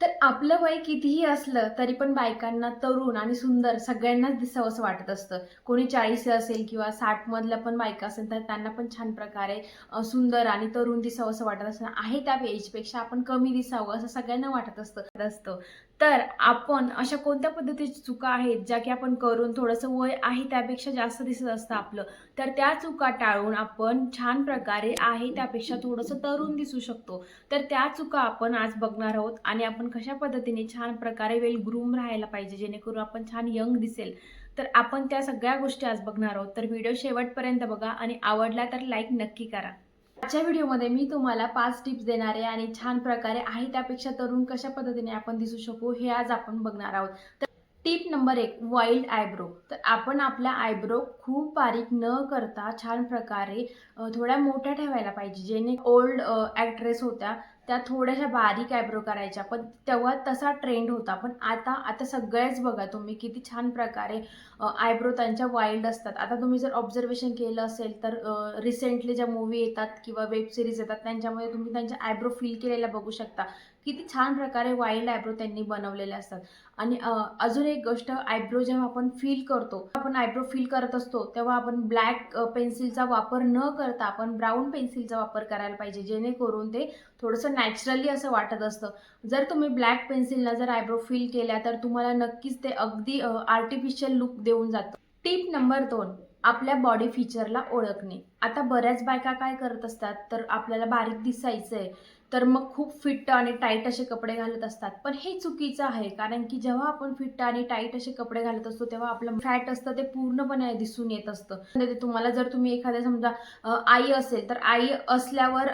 तर आपलं वय कितीही असलं तरी पण बायकांना तरुण आणि सुंदर सगळ्यांनाच दिसावं असं वाटत असतं. कोणी चाळीस असेल किंवा साठ मधल्या पण बायका असेल तर त्यांना पण छान प्रकारे सुंदर आणि तरुण दिसावं असं वाटत असतं. आहे त्या एजपेक्षा आपण कमी दिसावं असं सगळ्यांना वाटत असतं असतं. तर आपण अशा कोणत्या पद्धतीची चुका आहेत ज्या की आपण करून थोडंसं वय आहे त्यापेक्षा जास्त दिसत असतं आपलं तर त्या चुका टाळून आपण छान प्रकारे आहे त्यापेक्षा थोडंसं तरुण दिसू शकतो. तर त्या चुका आपण आज बघणार आहोत आणि आपण कशा पद्धतीने छान प्रकारे वेल ग्रूम राहायला पाहिजे जेणेकरून आपण छान यंग दिसेल. तर आपण त्या सगळ्या गोष्टी आज बघणार आहोत. तर व्हिडिओ शेवटपर्यंत बघा आणि आवडला तर लाईक नक्की करा. आजच्या व्हिडिओमध्ये मी तुम्हाला पाच टिप्स देणार आहे आणि छान प्रकारे आहे त्यापेक्षा तरुण कशा पद्धतीने आपण दिसू शकू हे आज आपण बघणार आहोत. तर टिप नंबर एक वाईल्ड आयब्रो तर आपण आपला आयब्रो खूप बारीक न करता छान प्रकारे थोड्या मोठ्या ठेवायला पाहिजे जेणे ओल्ड ॲक्ट्रेस होत्या त्या थोड्याशा बारीक आयब्रो करायच्या. पण तेव्हा तसा ट्रेंड होता. पण आता आता सगळ्याच बघा तुम्ही किती छान प्रकारे आयब्रो त्यांच्या वाईल्ड असतात. आता तुम्ही जर ऑब्झर्वेशन केलं असेल तर रिसेंटली ज्या मूवी येतात किंवा वेब सिरीज येतात त्यांच्यामध्ये तुम्ही त्यांच्या आयब्रो फील केलेल्या बघू शकता. किती छान प्रकारे वाईल्ड आयब्रो त्यांनी बनवलेले असतात. आणि अजून एक गोष्ट आयब्रो जेव्हा आपण फील करतो आपण आयब्रो फील करत असतो तेव्हा आपण ब्लॅक पेन्सिलचा वापर न करता आपण ब्राऊन पेन्सिलचा वापर करायला पाहिजे जेणेकरून ते थोडंसं नॅचरली असं वाटत असतं. जर तुम्ही ब्लॅक पेन्सिलला जर आयब्रो फील केल्या तर तुम्हाला नक्कीच ते अगदी आर्टिफिशियल लुक देऊन जातं. टिप नंबर दोन आपल्या बॉडी फीचरला ओळखणे. आता बऱ्याच बायका काय करत असतात तर आपल्याला बारीक दिसायचं आहे तर मग खूप फिट्ट आणि टाईट असे कपडे घालत असतात. पण हे चुकीचं आहे कारण की जेव्हा आपण फिट्ट आणि टाईट असे कपडे घालत असतो तेव्हा आपलं फॅट असतं ते पूर्णपणे दिसून येत असतं. म्हणजे ते तुम्हाला जर तुम्ही एखाद्या समजा आई असेल तर आई असल्यावर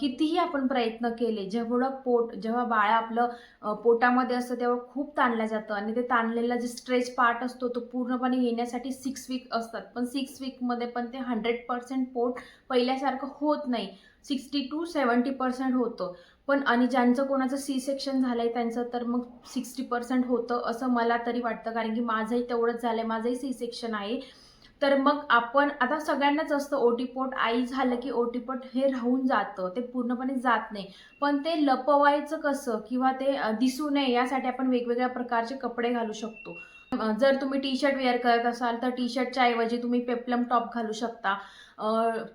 कितीही आपण प्रयत्न केले जेवढं पोट जेव्हा बाळ आपलं पोटामध्ये असतं तेव्हा खूप ताणलं जातं आणि ते ताणलेला जे स्ट्रेच पार्ट असतो तो पूर्णपणे येण्यासाठी सिक्स वीक असतात. पण सिक्स वीकमध्ये पण ते हंड्रेड पर्सेंट पोट पहिल्यासारखं होत नाही. सिक्स्टी टू सेवन्टी पर्सेंट होतं. पण आणि ज्यांचं कोणाचं सी सेक्शन झालं आहे त्यांचं तर मग सिक्स्टी पर्सेंट होतं असं मला तरी वाटतं. कारण की माझंही तेवढंच झालं आहे माझंही सी सेक्शन आहे. तर मग आपण आता सगळ्यांनाच असतं ओटीपोट आई झालं की ओटीपोट हे राहून जातं ते पूर्णपणे जात नाही. पण ते लपवायचं कसं? किंवा ते दिसू नये यासाठी आपण वेगवेगळ्या प्रकारचे कपडे घालू शकतो. जर तुम्ही टी शर्ट वेअर करत असाल तर टी शर्टच्या ऐवजी तुम्ही पेप्लम टॉप घालू शकता.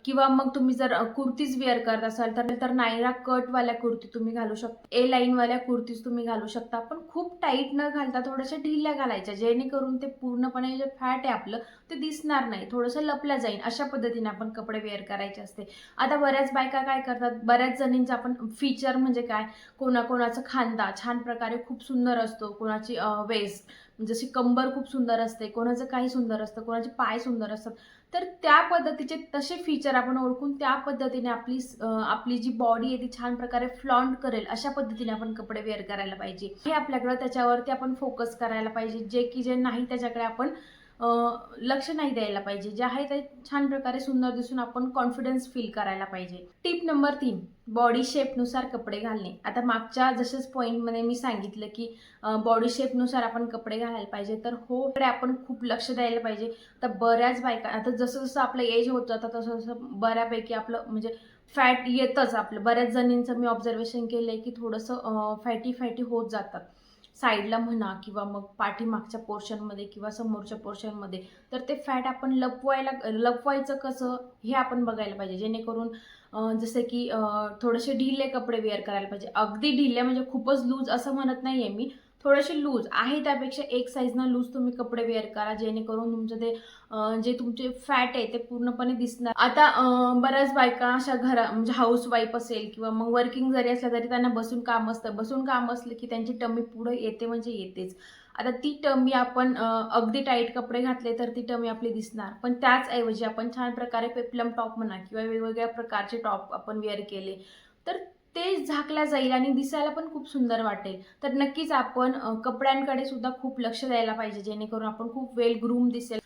किंवा मग तुम्ही जर कुर्तीज वेअर करत असाल तर तर नायरा कटवाल्या कुर्ती तुम्ही घालू शकता. ए लाईनवाल्या कुर्तीज तुम्ही घालू शकता. पण खूप टाईट न घालता थोड्याशा ढिल्या घालायच्या जेणेकरून ते पूर्णपणे जे फॅट आहे आपलं ते दिसणार नाही. थोडंसं लपल्या जाईल अशा पद्धतीने आपण कपडे वेअर करायचे असते. आता बऱ्याच बायका काय करतात बऱ्याच जणींचं आपण फीचर म्हणजे काय? कोणाकोणाचा खांदा छान प्रकारे खूप सुंदर असतो कोणाची वेस्ट. जशी कंबर खूप सुंदर असते कोणाचं काही सुंदर असतं कोणाचे पाय सुंदर असतात तर त्या पद्धतीचे तसे फीचर आपण ओळखून त्या पद्धतीने आपली आपली जी बॉडी आहे ती छान प्रकारे फ्लॉन्ट करेल अशा पद्धतीने आपण कपडे वेअर करायला पाहिजे. हे आपल्याकडं त्याच्यावरती आपण फोकस करायला पाहिजे जे की जे नाही त्याच्याकडे आपण लक्ष नाही द्यायला पाहिजे. जे आहे ते छान प्रकारे सुंदर दिसून आपण कॉन्फिडन्स फील करायला पाहिजे. टिप नंबर तीन बॉडी शेपनुसार कपडे घालणे. आता मागच्या जसंच पॉईंटमध्ये मी सांगितलं की बॉडी शेपनुसार आपण कपडे घालायला पाहिजे. तर हो कडे आपण खूप लक्ष द्यायला पाहिजे. तर बऱ्याच बायका आता जसं जसं आपलं एज होतं आता तसं तसं बऱ्यापैकी आपलं म्हणजे फॅट येतच आपलं. बऱ्याच जणींचं मी ऑब्झर्वेशन केलं आहे की थोडंसं फॅटी फॅटी होत जातात. साईडला म्हणा किंवा मग पाठीमागच्या पोर्शनमध्ये किंवा समोरच्या पोर्शनमध्ये तर ते फॅट आपण लपवायला लपवायचं कसं हे आपण बघायला पाहिजे. जेणेकरून जसे जसं की थोडेसे ढिले कपडे वेअर करायला पाहिजे. अगदी ढिले म्हणजे खूपच लूज असं म्हणत नाही आहे मी. थोडेसे लूज आहे त्यापेक्षा एक साईजनं लूज तुम्ही कपडे वेअर करा जेणेकरून तुमचं ते जे तुमचे फॅट आहे ते पूर्णपणे दिसणार. आता बऱ्याच बायका अशा घरा म्हणजे हाऊस वाईफ असेल किंवा मग वर्किंग जरी असल्या तरी त्यांना बसून काम असतं. बसून काम असलं की त्यांची टमी पुढे येते म्हणजे येतेच. आता ती टमी आपण अगदी टाईट कपडे घातले तर ती टमी आपली दिसणार. पण त्याचऐवजी आपण छान प्रकारे पेप्लम टॉप म्हणा किंवा वेगवेगळ्या प्रकारचे टॉप आपण वेअर केले तर ते झाकला जाईल आणि दिसायला पण खूप सुंदर वाटेल. तर नक्कीच आपण कपड्यांकडे सुद्धा खूप लक्ष द्यायला पाहिजे जेणेकरून आपण खूप वेल ग्रूम दिसेल.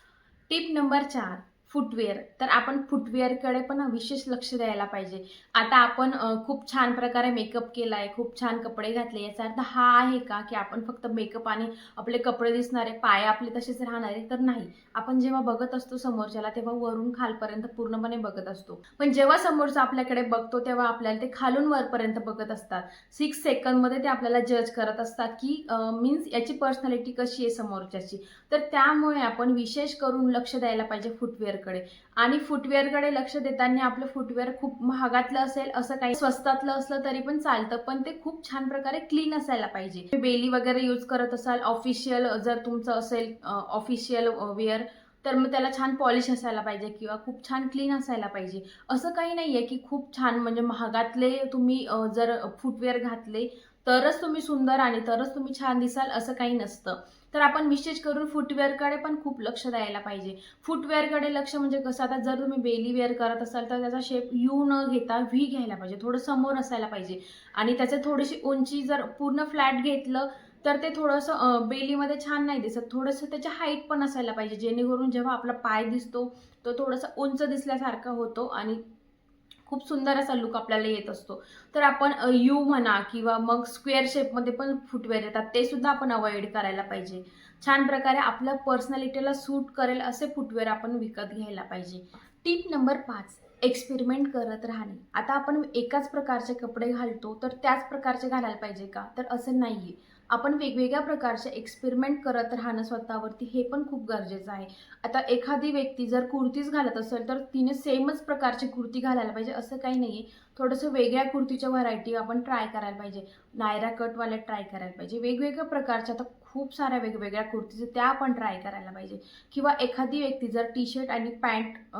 टिप नंबर चार. फुटवेअर तर आपण फुटवेअरकडे पण विशेष लक्ष द्यायला पाहिजे. आता आपण खूप छान प्रकारे मेकअप केला आहे खूप छान कपडे घातले. याचा अर्थ हा आहे का की आपण फक्त मेकअप आणि आपले कपडे दिसणारे पाय आपले तसेच राहणारे तर नाही. आपण जेव्हा बघत असतो समोरच्याला तेव्हा वरून खालपर्यंत पूर्णपणे बघत असतो. पण जेव्हा समोरचा आपल्याकडे बघतो तेव्हा आपल्याला ते खालून वरपर्यंत बघत असतात. सिक्स सेकंदमध्ये ते आपल्याला जज करत असतात की मीन्स याची पर्सनॅलिटी कशी आहे समोरच्याची. तर त्यामुळे आपण विशेष करून लक्ष द्यायला पाहिजे फुटवेअर फुटवेअरकडे. आणि फुटवेअरकडे लक्ष देताना आपलं फुटवेअर खूप महागातलं असेल असं काही स्वस्तातलं असलं तरी पण चालतं पण ते खूप छान प्रकारे क्लीन असायला पाहिजे. बेली वगैरे यूज करत असाल ऑफिशियल जर तुमचं असेल ऑफिशियल वेअर तर मग त्याला छान पॉलिश असायला पाहिजे किंवा खूप छान क्लीन असायला पाहिजे. असं काही नाही आहे की खूप छान म्हणजे महागातले तुम्ही जर फुटवेअर घातले तरच तुम्ही सुंदर आणि तरच तुम्ही छान दिसाल असं काही नसतं. तर आपण विशेष करून फुटवेअरकडे पण खूप लक्ष द्यायला पाहिजे. फुटवेअरकडे लक्ष म्हणजे कसं? आता जर तुम्ही बेली वेअर करत असाल तर त्याचा शेप यू न घेता व्ही घ्यायला पाहिजे. थोडं समोर असायला पाहिजे. आणि त्याचं थोडीशी उंची जर पूर्ण फ्लॅट घेतलं तर ते थोडंसं बेलीमध्ये छान नाही दिसत. थोडंसं त्याची हाईट पण असायला पाहिजे. जेणेकरून जेव्हा आपला पाय दिसतो तो थोडंसं उंच दिसल्यासारखा होतो आणि खूप सुंदर असा लुक आपल्याला येत असतो. तर आपण यू म्हणा किंवा मग स्क्वेअर शेपमध्ये पण फुटवेअर येतात. ते सुद्धा आपण अवॉइड करायला पाहिजे. छान प्रकारे आपल्या पर्सनॅलिटीला सूट करेल असे फुटवेअर आपण विकत घ्यायला पाहिजे. टिप नंबर पाच एक्सपेरिमेंट करत राहणे. आता आपण एकाच प्रकारचे कपडे घालतो तर त्याच प्रकारचे घालायला पाहिजे का? तर असं नाही आहे आपण वेगवेगळ्या प्रकारचे एक्सपेरिमेंट करत राहणं स्वतःवरती हे पण खूप गरजेचं आहे. आता एखादी व्यक्ती जर कुर्तीच घालत असेल तर तिने सेमच प्रकारची कुर्ती घालायला पाहिजे असं काही नाही आहे थोडंसं वेगळ्या कुर्तीच्या व्हरायटी आपण ट्राय करायला पाहिजे. नायरा कटवाल्या ट्राय करायला पाहिजे. वेगवेगळ्या प्रकारच्या आता खूप साऱ्या वेगवेगळ्या कुर्तीचे त्या आपण ट्राय करायला पाहिजे. किंवा एखादी व्यक्ती जर टी शर्ट आणि पॅन्ट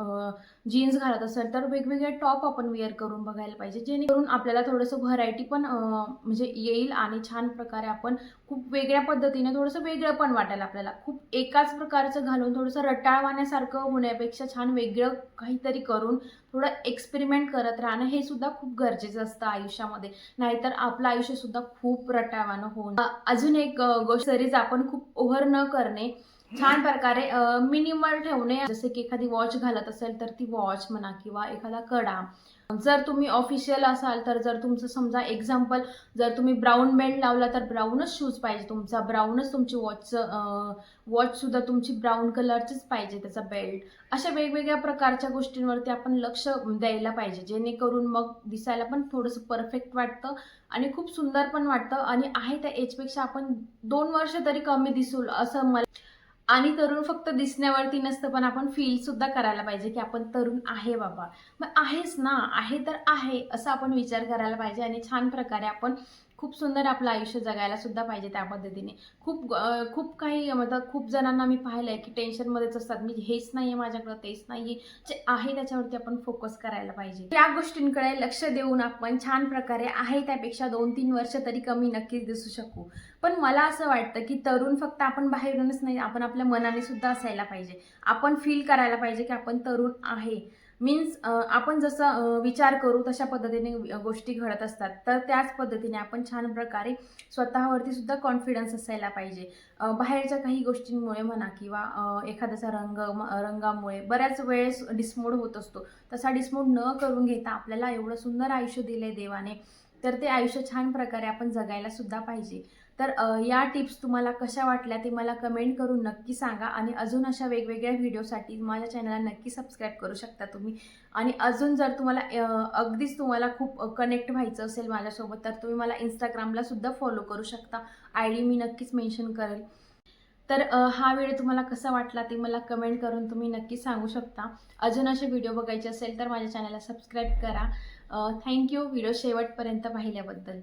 जीन्स घालत असेल तर वेगवेगळे टॉप आपण वेअर करून बघायला पाहिजे. जेणेकरून आपल्याला थोडंसं व्हरायटी पण म्हणजे येईल आणि छान प्रकारे आपण खूप वेगळ्या पद्धतीने थोडंसं वेगळं पण वाटेल आपल्याला. खूप एकाच प्रकारचं घालून थोडंसं रटाळवाण्यासारखं होण्यापेक्षा छान वेगळं काहीतरी करून थोडं एक्सपेरिमेंट करत राहणं हे सुद्धा खूप गरजेचं असतं आयुष्यामध्ये. नाहीतर आपलं आयुष्य सुद्धा खूप रटाळवानं होऊन. अजून एक गोष्ट सरीज आपण खूप ओव्हर न करणे छान प्रकारे मिनिमल ठेवणे. जसे की एखादी वॉच घालत असेल तर ती वॉच म्हणा किंवा एखादा कडा. जर तुम्ही ऑफिशियल असाल तर जर तुमचं समजा एक्झाम्पल जर तुम्ही ब्राऊन बेल्ट लावला तर ब्राऊनच शूज पाहिजे तुमचा. ब्राऊनच तुमची वॉचचं वॉचसुद्धा तुमची ब्राऊन कलरचीच पाहिजे त्याचा बेल्ट अशा वेगवेगळ्या प्रकारच्या गोष्टींवरती आपण लक्ष द्यायला पाहिजे. जेणेकरून मग दिसायला पण थोडंसं परफेक्ट वाटतं आणि खूप सुंदर पण वाटतं. आणि आहे त्या एजपेक्षा आपण दोन वर्ष तरी कमी दिसू असं मला आणि तरुण फक्त दिसण्यावरती नसतं पण आपण फील सुद्धा करायला पाहिजे की आपण तरुण आहे बाबा. मग आहेच ना आहे तर आहे असं आपण विचार करायला पाहिजे आणि छान प्रकारे आपण खूप सुंदर आपलं आयुष्य जगायला सुद्धा पाहिजे त्या पद्धतीने. खूप खूप काही मतलब खूप जणांना मी पाहिलं आहे की टेन्शनमध्येच असतात. मी हेच नाही आहे माझ्याकडं तेच नाही जे आहे त्याच्यावरती आपण फोकस करायला पाहिजे. या गोष्टींकडे लक्ष देऊन आपण छान प्रकारे आहे त्यापेक्षा दोन तीन वर्ष तरी कमी नक्कीच दिसू शकू. पण मला असं वाटतं की तरुण फक्त आपण बाहेरूनच नाही आपण आपल्या मनाने सुद्धा असायला पाहिजे. आपण फील करायला पाहिजे की आपण तरुण आहे. मीन्स आपण जसं विचार करू तशा पद्धतीने गोष्टी घडत असतात. तर त्याच पद्धतीने आपण छान प्रकारे स्वतःवरती सुद्धा कॉन्फिडन्स असायला पाहिजे. बाहेरच्या काही गोष्टींमुळे म्हणा किंवा एखाद्याचा रंग म- रंगामुळे बऱ्याच वेळेस डिसमोड होत असतो. तसा डिसमोड न करून घेता आपल्याला एवढं सुंदर आयुष्य दिले देवाने तर ते आयुष्य छान प्रकारे आपण जगायला सुद्धा पाहिजे. तर या टिप्स तुम्हाला कशा वाटल्या ते मला कमेंट करून नक्की सांगा आणि अजून अशा वेगवेगळ्या व्हिडिओसाठी माझ्या चॅनलला नक्की सबस्क्राईब करू शकता तुम्ही. आणि अजून जर तुम्हाला अगदीच तुम्हाला खूप कनेक्ट व्हायचं असेल माझ्यासोबत तर तुम्ही मला इंस्टाग्रामला सुद्धा फॉलो करू शकता. आय डी मी नक्कीच मेन्शन करेल. तर हा व्हिडिओ तुम्हाला कसा वाटला ते मला कमेंट करून तुम्ही नक्की सांगू शकता. अजून असे व्हिडिओ बघायचे असेल तर माझ्या चॅनलला सबस्क्राईब करा. थँक्यू व्हिडिओ शेवटपर्यंत पाहिल्याबद्दल.